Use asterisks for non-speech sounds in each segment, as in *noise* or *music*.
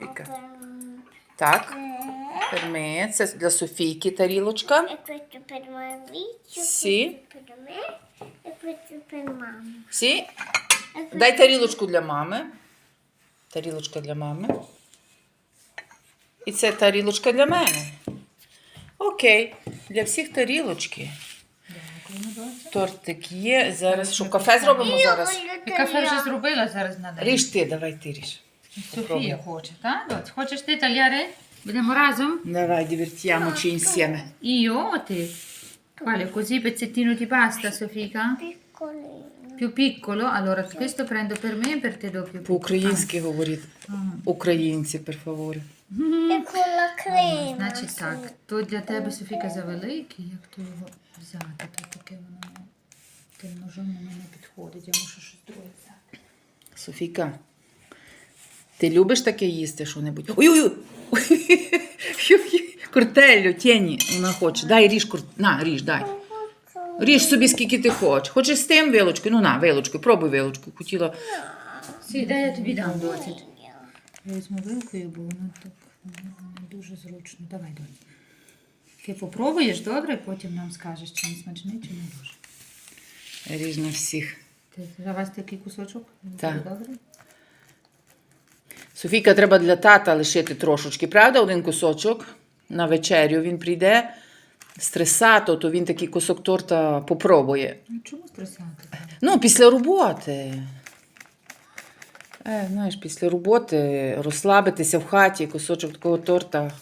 Софійка. Так, е, перми. Це для Софійки тарілочка. E questo- Дай тарілочку для мами. Тарілочка для мами. І це тарілочка для мене. Окей. Для всіх тарілочки. Тортик є. Зараз що, кафе зробимо зараз? кафе вже зробила зараз на. Ріж ти, давай ти ріж. Софія хоче, так? Доць? Хочеш ти таgliare? Будемо разом? Давай, divertiamoci insieme. Io o te? Quale? Così pezzettino di pasta, Sofika? Piccolino. Più piccolo? Allora questo prendo per me e per te do più piccolo. По-українськи говоріть. Українці, per favore. E con la crema. Значить так, то для тебе, Софіка, завеликий, як то його взяти, то таке воно тим ножом воно не підходить, я мушу щось друге взяти. Софійка, ти любиш таке їсти що-небудь? Ой-ой-ой! *laughs* Куртелю, тіні, вона хоче. Дай ріж кур... На, ріж, дай. Ріж собі скільки ти хочеш. Хочеш з тим вилочкою? Ну на, вилочкою, пробуй вилочкою. Хотіла. Сі, дай я тобі дам досить. Я візьму вилкою, бо воно так не дуже зручно. Давай, доці. Ти попробуєш, добре, потім нам скажеш, чи не смачний, чи не дуже. Ріж на всіх. Ти за вас такий кусочок? Так. Добре? Софійка, треба для тата лишити трошечки, правда? Один кусочок на вечерю він прийде. Стресато, то він такий кусок торта попробує. Чому стресати? Ну, після роботи. Е, знаєш, після роботи розслабитися в хаті, кусочок такого торта.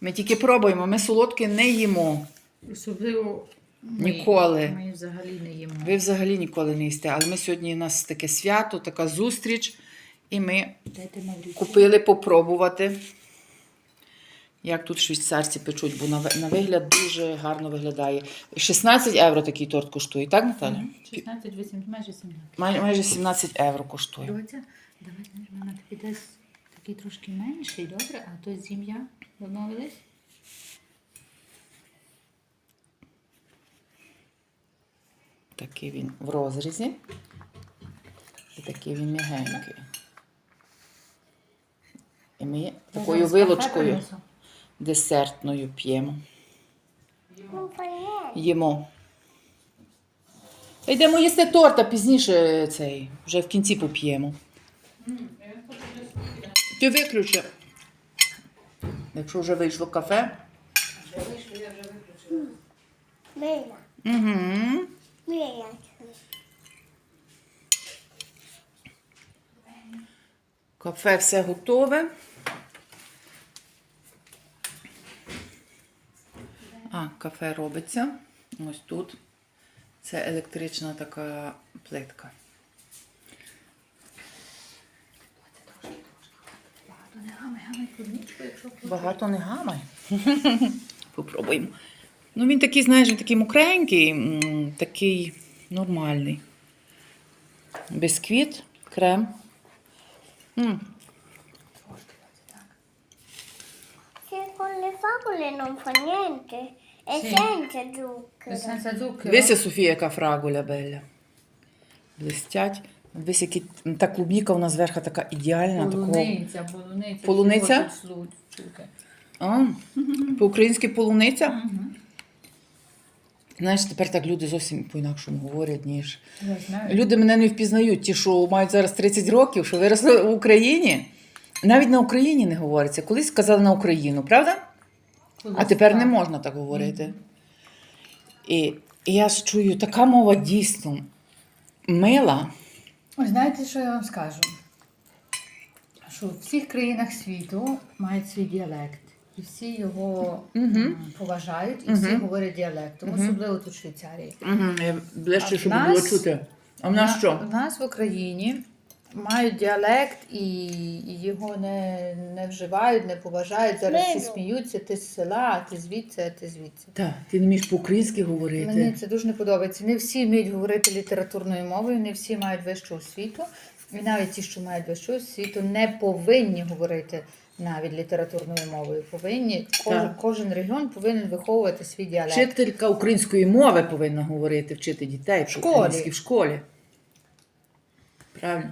Ми тільки пробуємо, ми солодке не їмо. Особливо ми. Ніколи. Ми взагалі не їмо. Ви взагалі ніколи не їсте. Але ми сьогодні у нас таке свято, така зустріч, і ми купили попробувати, як тут швейцарці печуть, бо на, вигляд дуже гарно виглядає. 16 євро такий торт коштує, так, Наталя? 16, 8, майже 17. Май- Майже 17 євро коштує. Доця, давай, знаєш, тобі такий трошки менший, добре? А то зім'я домовились? Такий він в розрізі. І такий він м'ягенький. І ми такою вилочкою десертною п'ємо. Non. Їмо. Йдемо їсти торт, а пізніше цей, вже в кінці поп'ємо. Ти виключи. Якщо вже вийшло кафе. Bella. Угу. Bella. Кафе все готове. А, кафе робиться. Ось тут. Це електрична така плитка. Багато не гамай, гамай клубничку, якщо Багато не гамай. *laughs* Попробуємо. Ну, він такий, знаєш, він такий мокренький, такий нормальний. Бисквіт, крем. М, Se con le favole non fa niente. È Sì. senza zucchero. Senza zucchero. Дивися, Софія, яка фрагуля Белля. Блистять. Дивись, які... та клубніка у нас зверху така ідеальна. Такого... Полуниця, полуниця. Полуниця? всі хочуть слу- чути. А, по-українськи полуниця. Мгм. Знаєш, тепер так люди зовсім по-інакшому говорять, ніж. Я знаю. Люди мене не впізнають, ті, що мають зараз 30 років, що виросли в Україні. Навіть на Україні не говориться. Колись сказали на Україну, правда? А тепер не можна так говорити. І, я ж чую, така мова дійсно мила. Ось знаєте, що я вам скажу? Що в всіх країнах світу мають свій діалект. І всі його м, поважають, і всі говорять діалектом, особливо тут в Швейцарії. Угу, ближче, А щоб нас- було чути. А в нас На- що? В нас в Україні мають діалект і його не, не вживають, не поважають. Зараз всі сміються, ти з села, а ти звідси, а ти звідси. Так, ти не вмієш по-українськи говорити. Мені це дуже не подобається. Не всі вміють говорити літературною мовою, не всі мають вищу освіту. І навіть ті, що мають вищу освіту, не повинні говорити навіть літературною мовою. Повинні кожен, кожен регіон повинен виховувати свій діалект. Вчителька української мови повинна говорити, вчити дітей в школі. в школі. Правильно.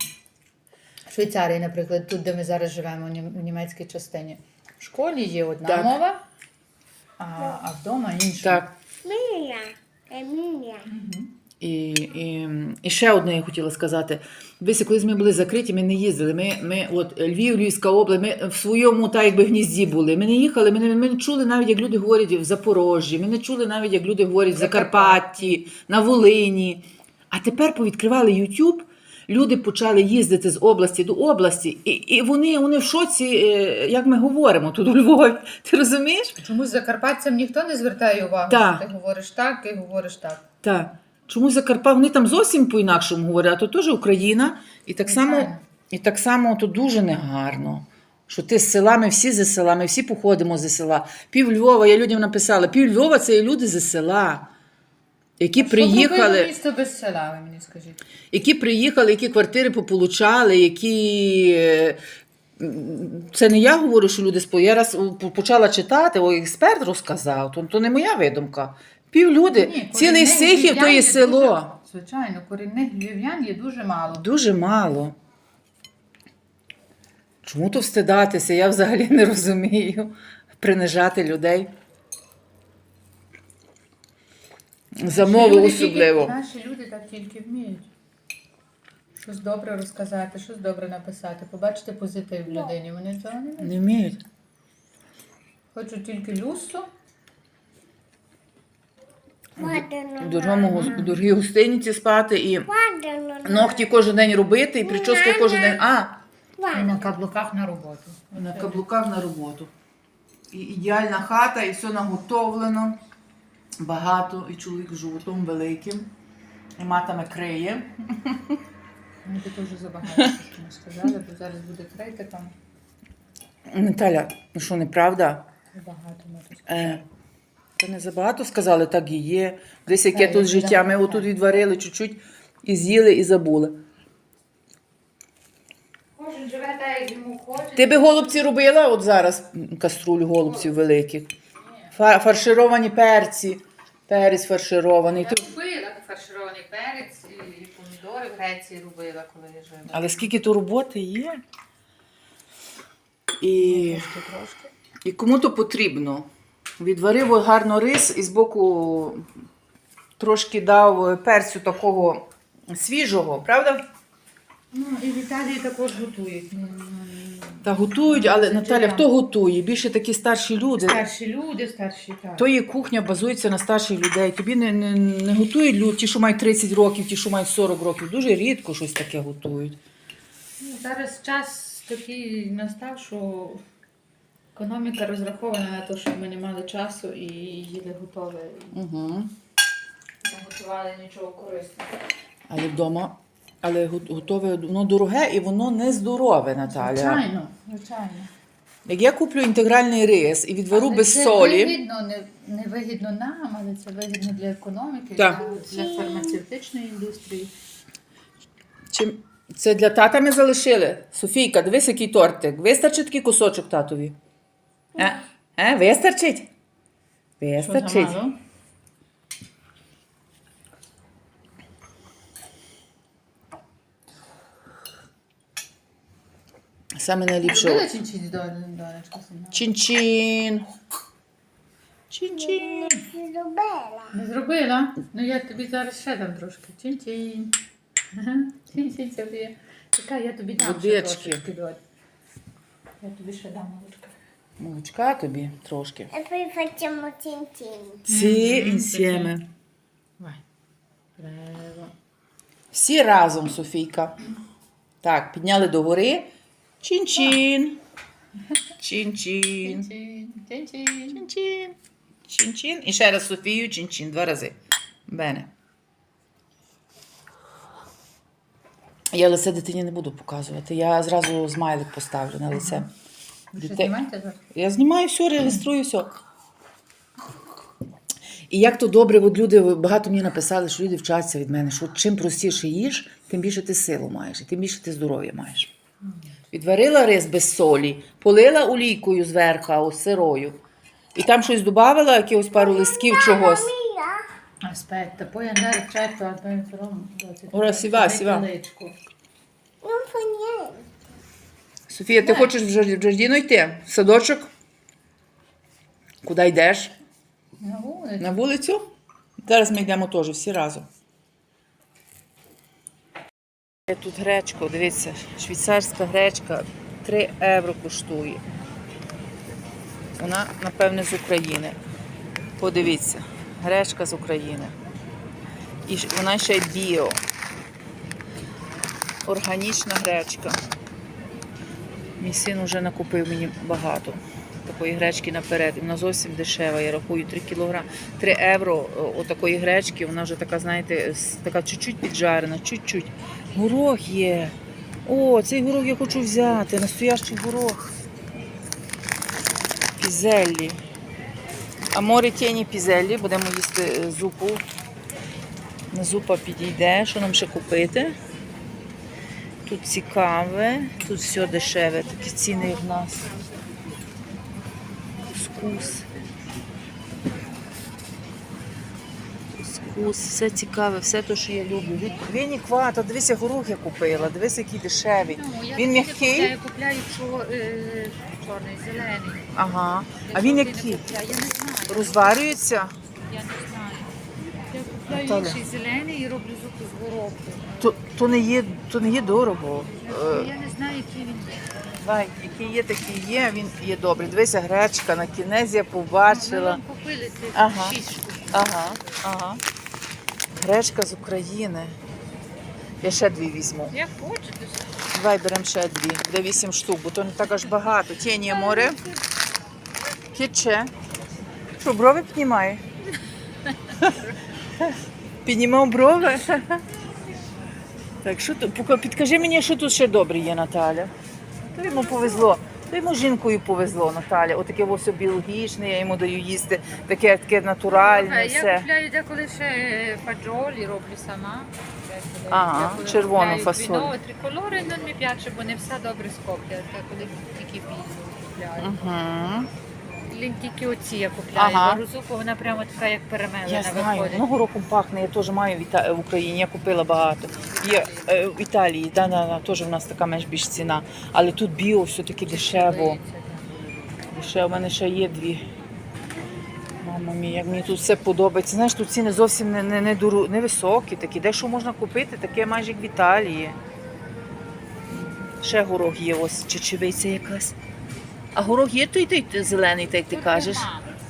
Швейцарії, наприклад, тут, де ми зараз живемо, в німецькій частині. В школі є одна Так. мова, а, а вдома інша. Так. Mia. Emilia. І, і, і ще одне я хотіла сказати. Дивіться, колись ми були закриті, ми не їздили. Ми, ми от Львів, Львівська область, ми в своєму так якби гнізді були. Ми не їхали, ми не, ми не чули навіть, як люди говорять в Запорожжі, ми не чули навіть, як люди говорять в Закарпатті, на Волині. А тепер повідкривали YouTube, люди почали їздити з області до області, і, і вони, вони в шоці, е, як ми говоримо тут у Львові. Ти розумієш? Чомусь закарпатцям ніхто не звертає увагу, Так. ти говориш так і говориш так. Так. Чомусь Закарпаття, вони там зовсім по-інакшому говорять, а то теж Україна. І так само, і так само то дуже негарно. Що ти з села, ми всі зі села, ми всі походимо зі села. Пів Львова, я людям написала, пів Львова це є люди зі села, які Що зробило приїхали, місто без села, ви мені скажіть. які приїхали, які квартири пополучали, які. Це не я говорю, що люди спо. Я раз почала читати, о, експерт розказав, то, то не моя видумка. Пів люди, Ні, цілий Сихів то є село. Дуже, звичайно, корінних львів'ян є дуже мало. Дуже мало. Чому то встидатися? Я взагалі не розумію. Принижати людей. За мову люди тільки- особливо. Наші люди так тільки вміють. Щось добре розказати, щось добре написати, побачити позитив в людині. Вони цього не вміють. Не вміють. Хочуть тільки люсу. У дорогому у дорогій гостиниці спати і ногті кожен день робити, і прическу кожен день. А, І на каблуках на роботу. на каблуках на роботу. І ідеальна хата, і все наготовлено. Багато, і чоловік з животом великим. І матами криє. Мені тут дуже забагато, що ми сказали, бо зараз буде критика. Наталя, ну що, неправда? Багато ми тут Е, Та не забагато сказали, так і є. Десь яке тут життя. Ми отут відварили чуть-чуть і з'їли, і забули. Кожен живе так, як йому хоче. Ти би голубці робила от зараз каструлю голубців великих. Фа- Фаршировані перці, перець фарширований. Я Ти- робила фарширований перець і, помідори в Греції робила, коли я жила. Але скільки то роботи є? І, Трошки, трошки. і кому то потрібно. Відварив от гарно рис і збоку трошки дав перцю такого свіжого, правда? Ну, і в Італії також готують. Ну, Та готують, але Наталя, хто готує? Більше такі старші люди. Старші люди, старші так. То є кухня базується на старших людей. Тобі не, не, не готують люди, ті, що мають 30 років, ті, що мають 40 років. Дуже рідко щось таке готують. Ну, Зараз час такий настав, що економіка розрахована на те, щоб ми не мали часу і їли готове. Угу. Не готували нічого корисного. Але вдома, але го- готове, воно дороге і воно не здорове, Наталя. Звичайно, звичайно. Як я куплю інтегральний рис і відвару Але без це солі. Вигідно, не, не вигідно нам, але це вигідно для економіки, Так. для, для фармацевтичної індустрії. Чим... Це для тата ми залишили. Софійка, дивись, який тортик. Вистачить такий кусочок татові? Е? Е? Вистачить? Вистачить. Саме донечка сина? Чин-чин. Чин-чин. Не зробила? Ну я тобі зараз ще дам трошки. Чин-чин. Ага. Чин-чин Софія. Чекай, я тобі дам Водички. ще. Я тобі ще дам молочка. Молочка тобі трошки. Cin cin. Сі інсіме. Vai. Всі разом, Софійка. Так, підняли догори. Чин-чин. Чин-чин. Чин-чин. Чин-чин. Чин-чин. І ще раз Софію, чин-чин. Два рази. Бене. Я лице дитині не буду показувати. Я зразу смайлик поставлю на лице. Ви що, знімаєте зараз? Я знімаю все, реєструю все. І як то добре, от люди багато мені написали, що люди вчаться від мене, що чим простіше їш, тим більше ти силу маєш, і тим більше ти здоров'я маєш. Відварила рис без солі, полила олійкою зверху, ось сирою. І там щось додавала, якихось пару листків чогось. Aspetta, poi andare certo al. Ora si va, si va. Non fa niente. Софія, ти хочеш в Жардіно йти? В садочок? Куди йдеш? На вулиці. На вулицю? Зараз ми йдемо теж всі разом. Тут гречка, дивіться, швейцарська гречка 3 євро коштує. Вона, напевне, з України. Подивіться, гречка з України. І вона ще й біо. Органічна гречка. Мій син вже накупив мені багато такої гречки наперед. І Вона зовсім дешева. Я рахую 3 кілограм. 3 євро отакої гречки. Вона вже така, знаєте, така чуть-чуть піджарена, чуть-чуть. Горох є. О, цей горох я хочу взяти. Настоящий горох. Пізеллі. А море тіні пізеллі. Будемо їсти е, зупу. На зупа підійде. Що нам ще купити? Тут цікаве, тут все дешеве, такі ціни, в нас. Скус. Скус, все цікаве, все те, що я люблю. Він квата, дивися, горох я купила, дивися, який дешевий. Ну, я Він м'який? Купляю, купляю чор, е, чорний, зелений. Ага. А він жовтий не який? купляю, Я не знаю. Розварюється? Я не знаю. Я купляю Наталя. інший зелений і роблю зупу з гороху. То, то, не, є, то не є дорого. Е, Я не знаю, який він. Давай, який є, такий є, він є добрий. Дивися, гречка на кінець я Ми побачила. вам купили цих Ага. Ага, ага. Гречка з України. Я ще дві візьму. Як хочете. Давай беремо ще дві. Буде вісім штук, бо то не так аж багато. Тіні море. Кіче. Що, брови піднімає? Піднімав брови. Так, що тут? Поки- Підкажи мені, що тут ще добре є, Наталя. То йому повезло. То йому жінкою повезло, Наталя. Отаке ось біологічне, я йому даю їсти, таке, таке натуральне, Я все. купляю деколи ще фаджолі, роблю сама. Деколи- Ага, деколи червону купляю фасоль. Віно, триколори, ну не п'яче, бо не все добре скоплять. Деколи тільки білу купляю. Угу. Лін тільки оці я купляю. Ага. Ага. Вона прямо така, як перемелена Я знаю, виходить. много роком пахне, я теж маю в, Іта... в Україні, я купила багато. Є е, в Італії, да, да, да, теж в нас така менш більш ціна. Але тут біо все-таки дешево. Ще у мене ще є дві. Мама мія, як мені тут все подобається. Знаєш, тут ціни зовсім не, не, не, дуру, не високі такі. Де що можна купити, таке майже як в Італії. Ще горох є, ось чечевиця якась. А горох є той, той, зелений, так як ти кажеш.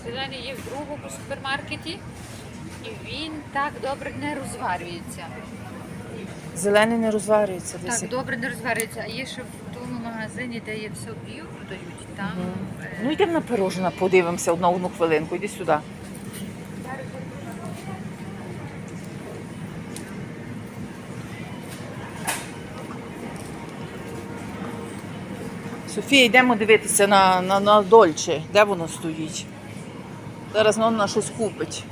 Зелений є в другому супермаркеті, і він так добре не розварюється. Зелений не розварюється десь. Так добре не розварюється. А є ще в тому магазині, де є все біо продають. Там е, Ну йдемо на пирожна, подивимося одну одну хвилинку. Іди сюди. Софія, йдемо дивитися на, на, на Дольче. Де воно стоїть? Зараз воно на щось купить.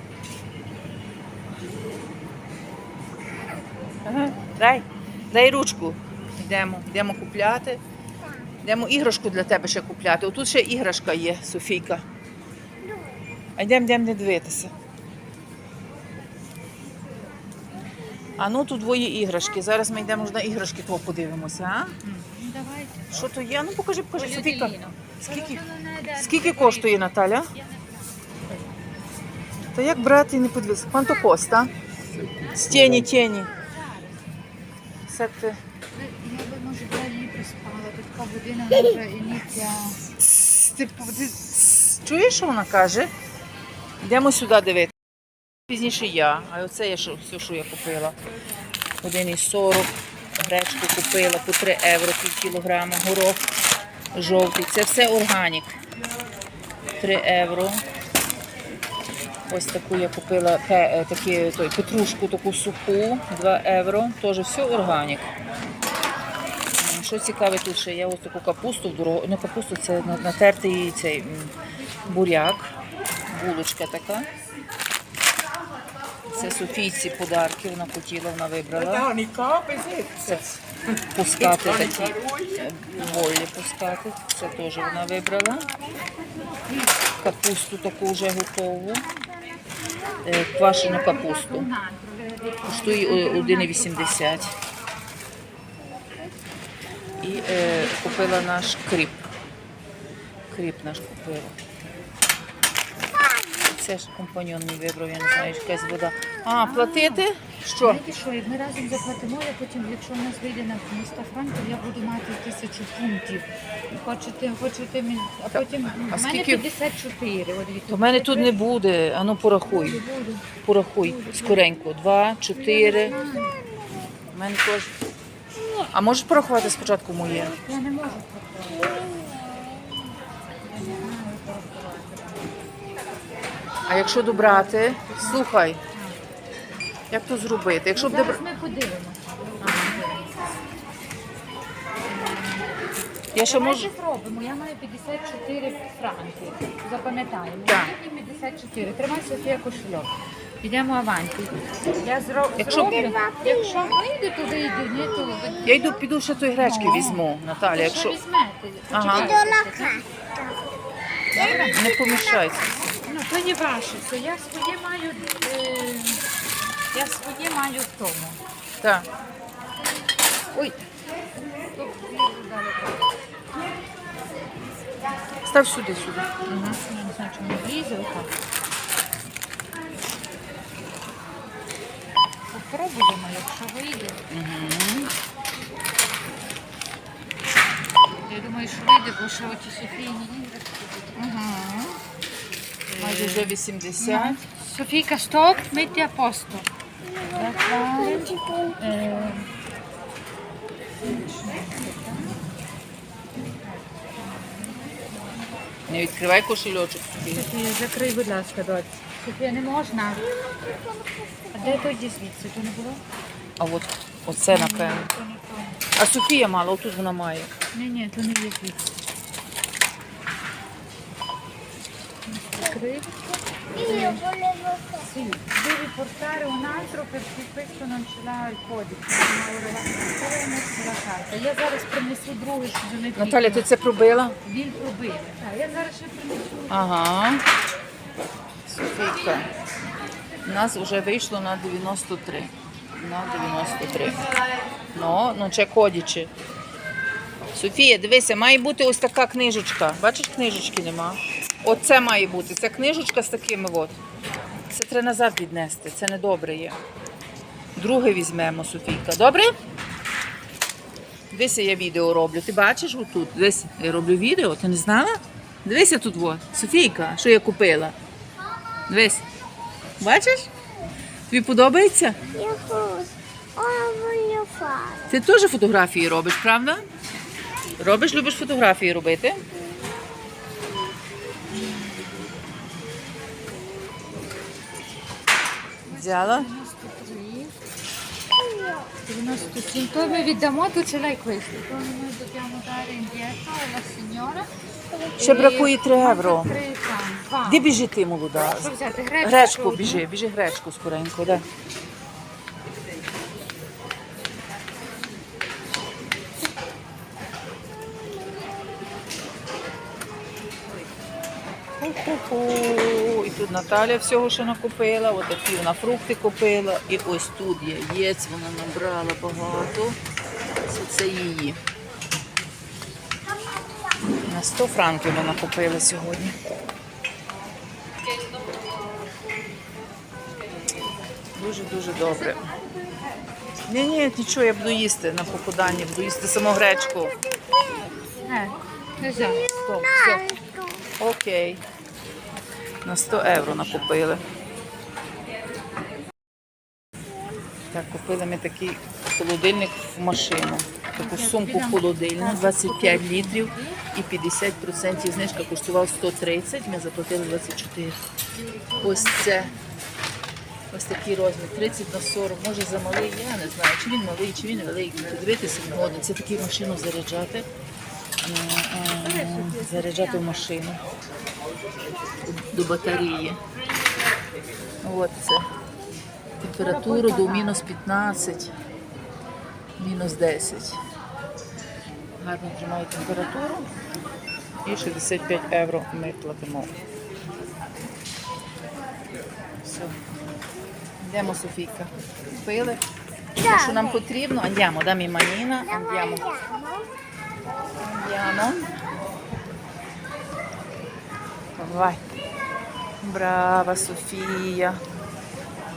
Ага, дай, дай ручку. Йдемо, йдемо купляти. Йдемо іграшку для тебе ще купляти. Отут ще іграшка є, Софійка. А йдемо, йдемо не дивитися. А ну тут двоє іграшки. Зараз ми йдемо на іграшки подивимося, а? Давайте. Що то є? Ну покажи, покажи, Софійка. Скільки, скільки коштує Наталя? Та як брати і не подивись. Quanto costa? З тіні, тіні. Ти. Я би, може, не приспала. Тут така година вже і ніття. Ти, ти чуєш, що вона каже? Йдемо сюди дивитися. Пізніше я, а оце я все, що я купила. 1,40 гречку купила по 3 євро пів кілограма, горох жовтий. Це все органік. 3 євро. Ось таку я купила е, такі, той, петрушку таку суху, 2 євро. Теж все органік. Що цікаве тут ще, я ось таку капусту, дорогу, не капусту, це натертий цей буряк, булочка така. Це Софійці подарки, вона хотіла, вона вибрала. Це пускати такі е, волі пускати. Це теж вона вибрала. Капусту таку вже готову. Е, Квашену капусту. Коштує 1,80. І е, купила наш кріп. Кріп наш купила. Це ж компаньон мій вибрав, я не знаю, якась вода. А, платити? Що? Знаєте що, як ми разом заплатимо, я потім, якщо в нас вийде на міста Франків, я буду мати тисячу пунктів. Хочете, хочете мені, а потім а в мене скільки- 54. От, У мене тут не буде. Ану порахуй. Буду. Порахуй скоренько. Два, чотири. У мене теж. А можеш порахувати спочатку моє? Я не можу порахувати. А якщо добрати, слухай. Як то зробити? Якщо б добра... Ми подивимося. Я ще можу. Давайте зробимо. Я маю 54 франки. Запам'ятаємо. Так. Мені 54. Тримай Софія кошельок. Підемо аванті. Я зро... Якщо- зроблю. Якщо вийде, то вийде. Ні, то ви- Я йду, піду ще той гречки візьму, Наталя. То Якщо що візьмете? Ага. Почекайте. Не помішайся. Ну, то не ваше. То я своє маю. Е... Я своє маю в тому. Так. Ой. Став сюди, сюди. Угу. Я не знаю, чому влізе отак. Попробуємо, якщо вийде. Я думаю, що вийде, бо ще оті Софійні іграшки. Майже вже 80. Софійка, стоп, мити а posto. Е, Не відкривай кошельочок. Софія, закрий, будь ласка, доць. Софія, не можна. А де той звідси? То не було? А от оце напевно. А Софія мала, отут вона має. Ні, ні, то не є звідси. Io volevo. Sì, devi portare un altro perché questo non ce l'ha il codice. non ha ora la- carta? Я зараз принесу другий, що не Наталя, ти це пробила? Він пробив. Так, я зараз ще принесу. Ага. Софійка. У нас вже вийшло на 93. На 93. Ну, ну це кодічі. Софія, дивися, має бути ось така книжечка. Бачиш, книжечки нема. Оце має бути. Це книжечка з такими от. Це треба назад віднести. Це не добре є. Друге візьмемо, Софійка. Добре? Дивися, я відео роблю. Ти бачиш отут? Дивись, я роблю відео, ти не знала? Дивися тут, во. Софійка, що я купила. Дивись. Бачиш? Тобі подобається? Ти теж фотографії робиш, правда? Робиш, любиш фотографії робити? Ми dobbiamo dare indietro alla signora. Ще бракує 3 євро. Де біжи ти, молода? Що взяти? Гречку? Гречку біжи, біжи гречку скоренько, да. Ху-ху-ху. Тут Наталя всього ще накупила, отакі вона фрукти купила. І ось тут яєць вона набрала багато. Це, це її. На 100 франків вона купила сьогодні. Дуже-дуже добре. Ні, ні, нічого, я буду їсти на похудання, буду їсти саму гречку. Е, не взяла. Стоп, все. Окей. На 100 євро накупили. Так, купили ми такий холодильник в машину. Таку сумку холодильну, 25 літрів і 50% знижка коштував 130, ми заплатили 24. Ось це. Ось такий розмір, 30 на 40, може замалий, я не знаю, чи він малий, чи він великий. Подивитися не. Це таку машину заряджати. Е, е, Заряджати в машину до батареї. От це. Температуру до мінус 15, мінус 10. Гарно тримає температуру. І 65 євро ми платимо. Все. Йдемо, Софійка. Купили. Те, що нам потрібно, andiamo, дамі Маніна, andiamo. Andiamo. Andiamo. Brava Sofia.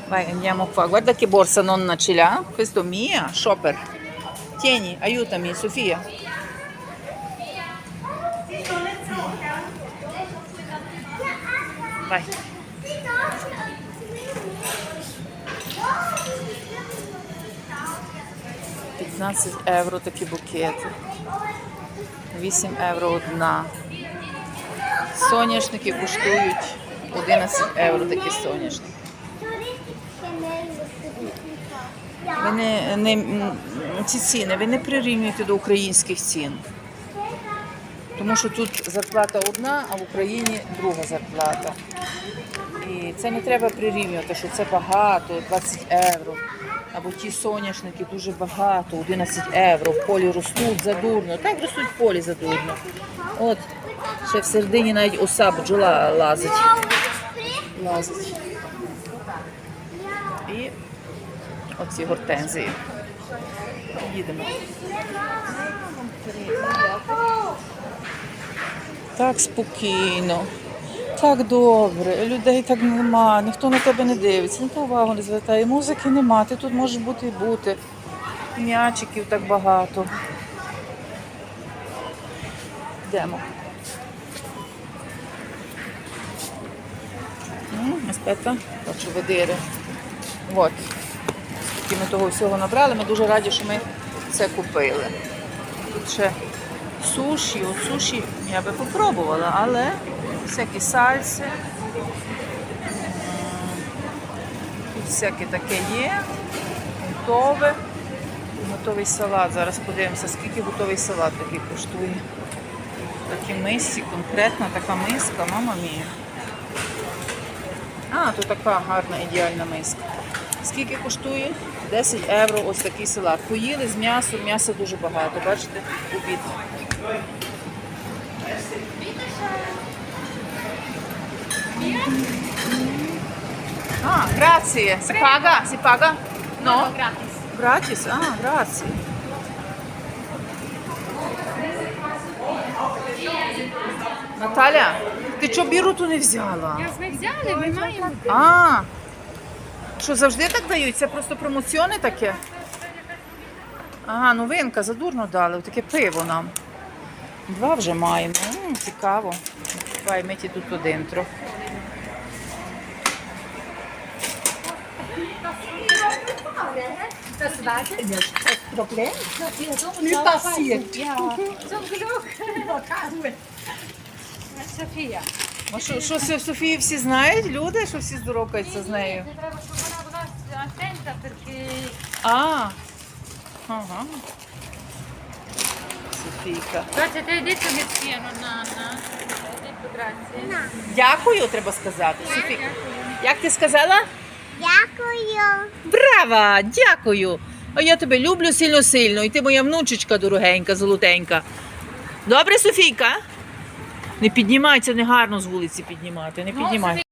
Vai, andiamo qua. Guarda che borsa nonna ce l'ha. Questo è mia, shopper. Tieni, aiutami, Sofia. Vai. – 15 євро такі букети. 8 євро одна. Соняшники коштують 11 євро такі соняшники. Ви не, не, ці ціни ви не прирівнюєте до українських цін. Тому що тут зарплата одна, а в Україні друга зарплата. І це не треба прирівнювати, що це багато, 20 євро. Або ті соняшники дуже багато, 11 євро. В полі ростуть задурно. Так ростуть в полі задурно. От, ще в середині навіть оса бджола лазить. Лазить. І оці гортензії. Їдемо. Так спокійно, так добре, людей так нема, ніхто на тебе не дивиться, ніхто увагу не звертає, музики нема, ти тут можеш бути і бути. М'ячиків так багато. Йдемо. М, Аспета, хочу ведири. От. Скільки ми того всього набрали, ми дуже раді, що ми це купили. Тут ще суші, от суші я би попробувала, але всякі сальси. Тут всяке таке є. Готове. Готовий салат. Зараз подивимося, скільки готовий салат такий коштує. Такі мисці, конкретна така миска, мама мія. А, тут така гарна ідеальна миска. Скільки коштує? 10 євро ось такий салат. Поїли з м'ясом, м'яса дуже багато. Бачите, обід. Si paga? Si paga? No? gratis. Gratis? Ah. Наталя, ти чого біруту не взяла? Я ж ми взяли, ми маємо. А, що завжди так дають? Це просто промоціони таке? Ага, новинка, задурно дали, таке пиво нам. Два вже маємо. М, цікаво. Давай, ми ті тут один трохи. Das wartet. Problem? Nu passiert. Ja, zum Glück. Софія. А що, що Со- Софію всі знають? Люди, що всі здоровкаються з нею? Це треба, щоб вона була attenta perché А. Ага. Софійка. Che sia, nonna Anna? Hai detto? Дякую, треба сказати. Софійка. Як ти сказала? Дякую. Браво! Дякую! А я тебе люблю сильно-сильно, і ти моя внучечка дорогенька, золотенька. Добре, Софійка? Не піднімай, це не гарно з вулиці піднімати. Не Ну, піднімай.